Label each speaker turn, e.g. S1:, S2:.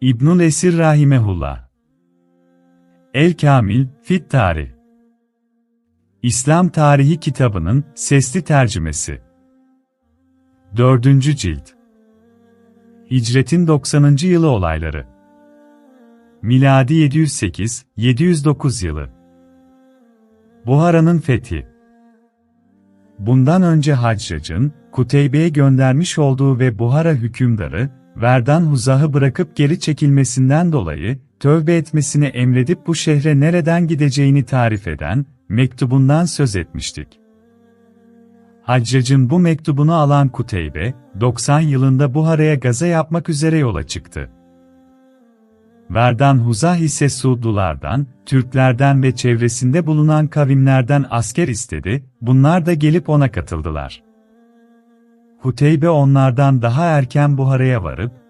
S1: İbnül Esir Rahimehullah. El Kamil, Fit Tarih. İslam Tarihi kitabının sesli tercümesi. 4. Cilt. Hicretin 90. yılı olayları. Miladi 708-709 yılı. Buhara'nın fethi. Bundan önce Haccac'ın, Kuteybe'ye göndermiş olduğu ve Buhara hükümdarı, Verdan Huzah'ı bırakıp geri çekilmesinden dolayı, tövbe etmesini emredip bu şehre nereden gideceğini tarif eden, mektubundan söz etmiştik. Haccac'ın bu mektubunu alan Kuteybe, 90 yılında Buhara'ya gaza yapmak üzere yola çıktı. Verdan Huzah ise Suudlulardan, Türklerden ve çevresinde bulunan kavimlerden asker istedi, bunlar da gelip ona katıldılar. Huteybe onlardan daha erken Buhara'ya varıp,